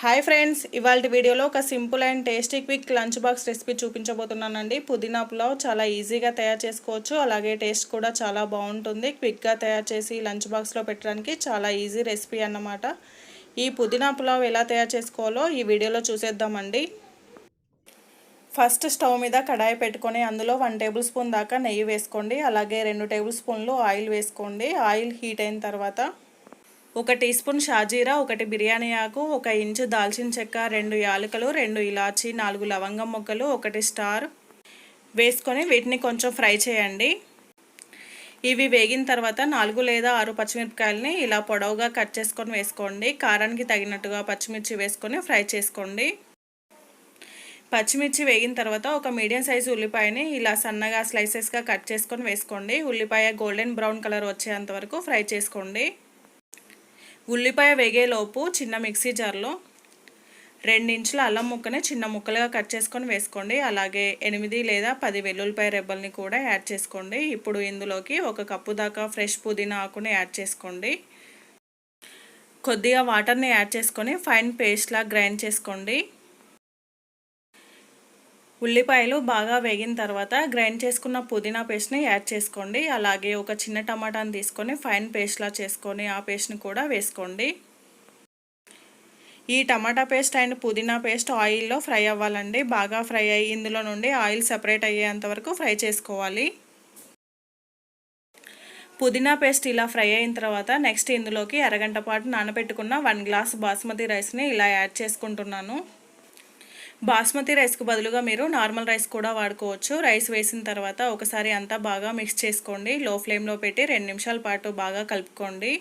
Hi friends ఇవాళ వీడియోలో ఒక simple and tasty quick lunch box recipe చూపించబోతున్నానండి. పుదీనా పులావ్ చాలా ఈజీగా తయారు చేసుకోవచ్చు. అలాగే టేస్ట్ కూడా చాలా బాగుంటుంది. క్విక్గా తయారు చేసి లంచ్ బాక్స్లో పెట్టడానికి చాలా ఈజీ రెసిపీ అన్నమాట. ఈ పుదీనా పులావ్ ఎలా తయారు చేసుకోవాలో ఈ వీడియోలో చూసేద్దామండి. ఫస్ట్ స్టవ్ మీద కడాయి పెట్టుకొని అందులో వన్ టేబుల్ స్పూన్ దాకా నెయ్యి వేసుకోండి. అలాగే రెండు టేబుల్ స్పూన్లు ఆయిల్ వేసుకోండి. ఆయిల్ హీట్ అయిన తర్వాత ఒక టీ స్పూన్ షాజీరా ఒకటి బిర్యానీ ఆకు ఒక ఇంచు దాల్చిన చెక్క రెండు యాలకులు రెండు ఇలాచి నాలుగు లవంగం మొక్కలు ఒకటి స్టార్. వేసుకొని వీటిని కొంచెం ఫ్రై చేయండి. ఇవి వేగిన తర్వాత నాలుగు లేదా ఆరు పచ్చిమిరపకాయలని ఇలా పొడవుగా కట్ చేసుకొని వేసుకోండి. కారానికి తగినట్టుగా పచ్చిమిర్చి వేసుకొని ఫ్రై చేసుకోండి. పచ్చిమిర్చి వేగిన తర్వాత ఒక మీడియం సైజు ఉల్లిపాయని ఇలా సన్నగా స్లైసెస్గా కట్ చేసుకొని వేసుకోండి. ఉల్లిపాయ గోల్డెన్ బ్రౌన్ కలర్ వచ్చేంత వరకు ఫ్రై చేసుకోండి. ఉల్లిపాయ వేగేలోపు చిన్న మిక్సీ జార్లో రెండించుల అల్లం ముక్కని చిన్న ముక్కలుగా కట్ చేసుకొని వేసుకోండి. అలాగే ఎనిమిది లేదా పది వెల్లుల్లిపాయ రెబ్బల్ని కూడా యాడ్ చేసుకోండి. ఇప్పుడు ఇందులోకి ఒక కప్పు దాకా ఫ్రెష్ పుదీనా ఆకుని యాడ్ చేసుకోండి. కొద్దిగా వాటర్ని యాడ్ చేసుకొని ఫైన్ పేస్ట్లా గ్రైండ్ చేసుకోండి. ఉల్లిపాయలు బాగా వేగిన తర్వాత గ్రైండ్ చేసుకున్న పుదీనా పేస్ట్ని యాడ్ చేసుకోండి. అలాగే ఒక చిన్న టమాటాని తీసుకొని ఫైన్ పేస్ట్లా చేసుకొని ఆ పేస్ట్ని కూడా వేసుకోండి. ఈ టమాటా పేస్ట్ అండ్ పుదీనా పేస్ట్ ఆయిల్లో ఫ్రై అవ్వాలండి. బాగా ఫ్రై అయ్యి ఇందులో నుండి ఆయిల్ సెపరేట్ అయ్యేంత వరకు ఫ్రై చేసుకోవాలి. పుదీనా పేస్ట్ ఇలా ఫ్రై అయిన తర్వాత నెక్స్ట్ ఇందులోకి అరగంట పాటు నానబెట్టుకున్న వన్ గ్లాస్ బాస్మతి రైస్ని ఇలా యాడ్ చేసుకుంటున్నాను. బాస్మతి రైస్కి బదులుగా మీరు నార్మల్ రైస్ కూడా వాడుకోవచ్చు. రైస్ వేసిన తర్వాత ఒకసారి అంతా బాగా మిక్స్ చేసుకోండి. లో ఫ్లేమ్లో పెట్టి రెండు నిమిషాల పాటు బాగా కలుపుకోండి.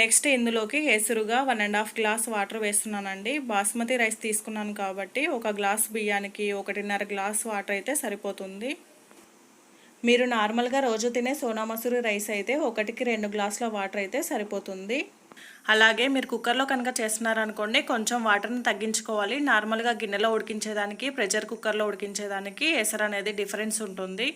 నెక్స్ట్ ఇందులోకి ఎసురుగా one and half glass water వేస్తున్నానండి. బాస్మతి రైస్ తీసుకున్నాను కాబట్టి ఒక గ్లాస్ బియ్యానికి ఒకటిన్నర గ్లాస్ వాటర్ అయితే సరిపోతుంది. మీరు నార్మల్గా రోజు తినే సోనా మసూరి రైస్ అయితే ఒకటికి రెండు గ్లాసుల వాటర్ అయితే సరిపోతుంది. అలాగే మీరు కుక్కర్లో కనుక చేస్తున్నారనుకోండి కొంచెం వాటర్ని తగ్గించుకోవాలి. నార్మల్గా గిన్నెలో ఉడికించేదానికి ప్రెషర్ కుక్కర్లో ఉడికించేదానికి ఎసరు అనేది డిఫరెన్స్ ఉంటుంది.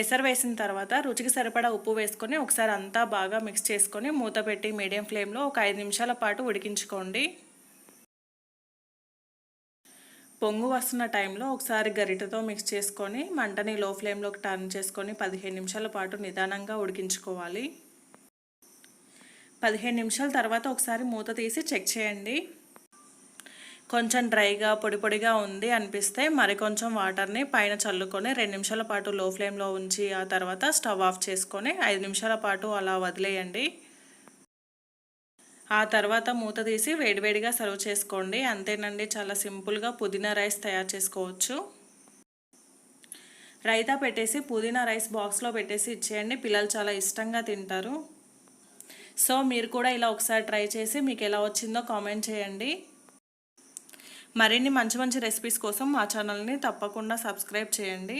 ఎసరు వేసిన తర్వాత రుచికి సరిపడా ఉప్పు వేసుకొని ఒకసారి అంతా బాగా మిక్స్ చేసుకొని మూత పెట్టి మీడియం ఫ్లేమ్లో ఒక ఐదు నిమిషాల పాటు ఉడికించుకోండి. పొంగు వస్తున్న టైంలో ఒకసారి గరిటతో మిక్స్ చేసుకొని మంటని లో ఫ్లేమ్లోకి టర్న్ చేసుకొని పదిహేను నిమిషాల పాటు నిదానంగా ఉడికించుకోవాలి. పదిహేను నిమిషాల తర్వాత ఒకసారి మూత తీసి చెక్ చేయండి. కొంచెం డ్రైగా పొడి పొడిగా ఉంది అనిపిస్తే మరి కొంచెం వాటర్ని పైన చల్లుకొని రెండు నిమిషాల పాటు లో ఫ్లేమ్లో ఉంచి ఆ తర్వాత స్టవ్ ఆఫ్ చేసుకొని ఐదు నిమిషాల పాటు అలా వదిలేయండి. ఆ తర్వాత మూత తీసి వేడివేడిగా సర్వ్ చేసుకోండి. అంతేనండి చాలా సింపుల్గా పుదీనా రైస్ తయారు చేసుకోవచ్చు. రైతా పెట్టేసి పుదీనా రైస్ బాక్స్లో పెట్టేసి ఇచ్చేయండి. పిల్లలు చాలా ఇష్టంగా తింటారు. సో మీరు కూడా ఇలా ఒకసారి ట్రై చేసి మీకు ఎలా వచ్చిందో కామెంట్ చేయండి. మరిన్ని మంచి మంచి రెసిపీస్ కోసం మా ఛానల్ని తప్పకుండా సబ్స్క్రైబ్ చేయండి.